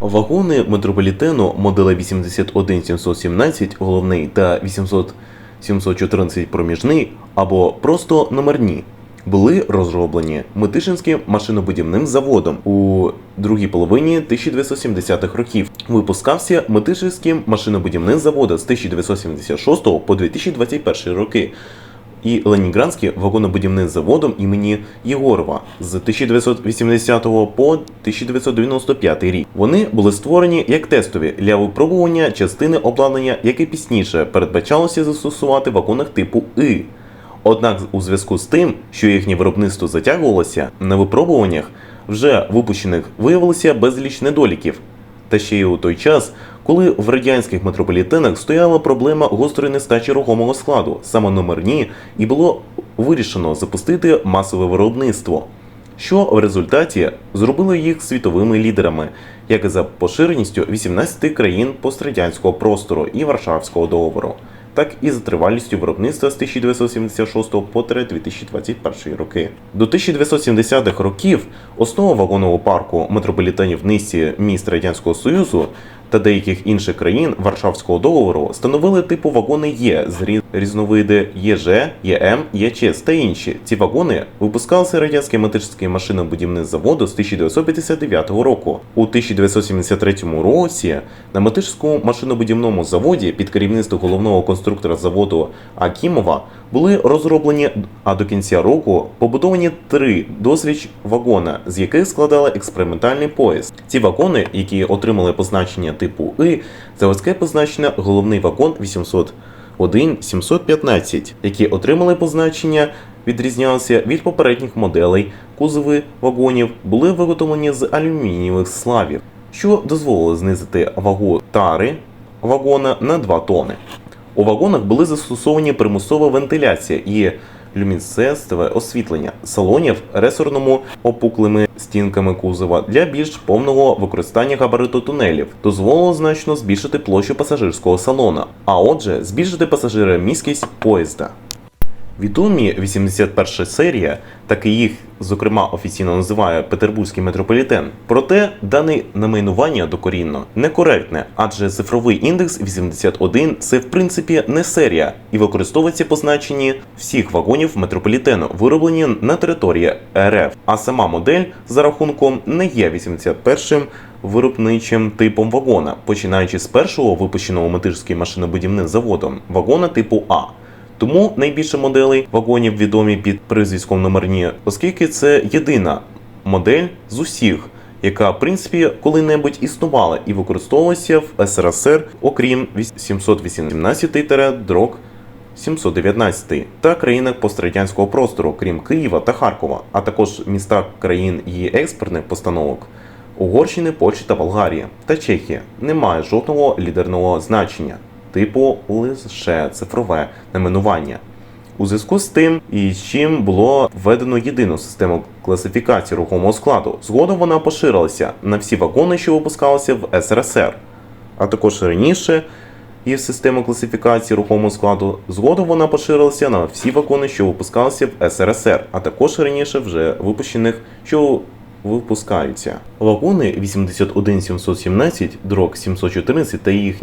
Вагони метрополітену модели 81717 головний та 800 714 проміжний або просто номерні були розроблені Митишинським машинобудівним заводом у другій половині 1970-х років. Випускався Митишинським машинобудівним заводом з 1976 по 2021 роки і Ленінградським вагонобудівним заводом імені Єгорова з 1980 по 1995 рік. Вони були створені як тестові для випробування частини обладнання, яке пізніше передбачалося застосувати в вагонах типу И. Однак, у зв'язку з тим, що їхнє виробництво затягувалося, на випробуваннях вже випущених виявилося безліч недоліків. Та ще й у той час, коли в радянських метрополітенах стояла проблема гострої нестачі рухомого складу, саме номерні, і було вирішено запустити масове виробництво, що в результаті зробило їх світовими лідерами, як і за поширеністю 18 країн пострадянського простору і Варшавського договору, так і за тривалістю виробництва з 1976 по 2021 роки. До 1970-х років основа вагонового парку метрополітенів низці міст Радянського Союзу та деяких інших країн Варшавського договору становили типу вагони Є з різновиди ЄЖ, ЄМ, ЄЧС та інші. Ці вагони випускалися радянський метричний машинобудівний заводу з 1959 року. У 1973 році на Метишському машинобудівному заводі під керівництвом головного конструктора заводу Акімова були розроблені, а до кінця року побудовані три досвідч вагона, з яких складали експериментальний поїзд. Ці вагони, які отримали позначення типу И, заводське позначення головний вагон 801 715, які отримали позначення, відрізнялися від попередніх моделей. Кузови вагонів були виготовлені з алюмінієвих славів, що дозволило знизити вагу тари вагона на 2 тони. У вагонах були застосовані примусова вентиляція і люмінесцентове освітлення салонів ресурному опуклими стінками кузова для більш повного використання габариту тунелів дозволило значно збільшити площу пасажирського салона, а отже, збільшити пасажиромісткість поїзда. Відомі 81 серія, так і їх, зокрема, офіційно називає Петербурзький метрополітен. Проте дане найменування докорінно некоректне, адже цифровий індекс 81 це в принципі не серія і використовується по значенні всіх вагонів метрополітену, вироблені на території РФ. А сама модель за рахунком не є 81 виробничим типом вагона, починаючи з першого випущеного Метирським машинобудівним заводом вагона типу А. Тому найбільше моделей вагонів відомі під прізвиськом номерні, оскільки це єдина модель з усіх, яка в принципі коли-небудь існувала і використовувалася в СРСР, окрім 718 дрок 719 та країнах пострадянського простору, крім Києва та Харкова, а також міста країн її експортних постановок. Угорщини, Польщі та Болгарії та Чехія не має жодного лідерного значення, типу лише цифрове найменування. У зв'язку з тим і з чим було введено єдину систему класифікації рухомого складу. Згодом вона поширилася на всі вагони, що випускалися в СРСР, а також раніше є система класифікації рухомого складу. Згодом вона поширилася на всі вагони, що випускалися в СРСР, а також раніше вже випущених, що випускаються. Вагони 81717, дрок 714 та їх,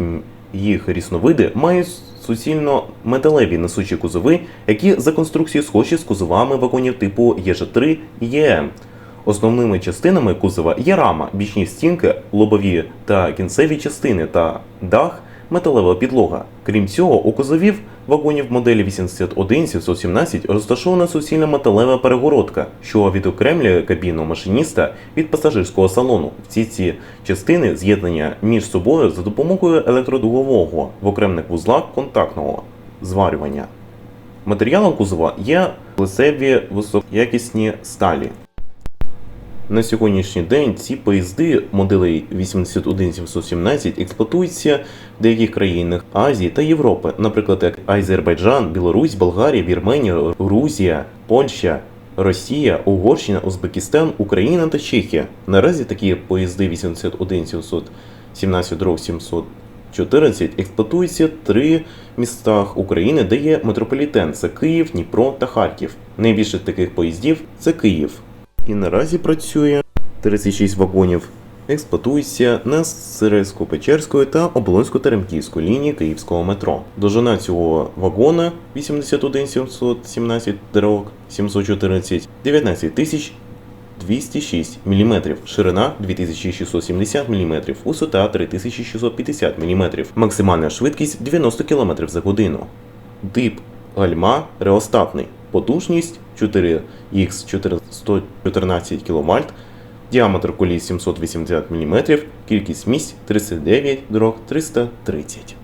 їх різновиди мають суцільно металеві несучі кузови, які за конструкцією схожі з кузовами вагонів типу ЄЖ3 і ЄМ. Основними частинами кузова є рама, бічні стінки, лобові та кінцеві частини та дах, металева підлога. Крім цього, у кузовів вагонів моделі 81-717 розташована суцільна металева перегородка, що відокремлює кабіну машиніста від пасажирського салону. Всі ці частини з'єднання між собою за допомогою електродугового в окремих вузлах контактного зварювання. Матеріалом кузова є лицеві високоякісні сталі. На сьогоднішній день ці поїзди моделей 81717 експлуатуються в деяких країнах Азії та Європи, наприклад, як Азербайджан, Білорусь, Болгарія, Вірменія, Грузія, Польща, Росія, Угорщина, Узбекистан, Україна та Чехія. Наразі такі поїзди 81717 дров 714 експлуатуються в три містах України, де є метрополітен: це Київ, Дніпро та Харків. Найбільше таких поїздів це Київ. І наразі працює 36 вагонів експлуатується на Сирецько-Печерської та Оболонсько-Теремківської лінії Київського метро. Довжина цього вагона 81 717 дорог 714 19 тисяч 206 мм, ширина 2670 мм, висота 3650 мм, максимальна швидкість 90 км за годину. Тип гальма реостатний, потужність 4х114 кВт, діаметр коліс 780 мм, кількість місць 39 дорог 330.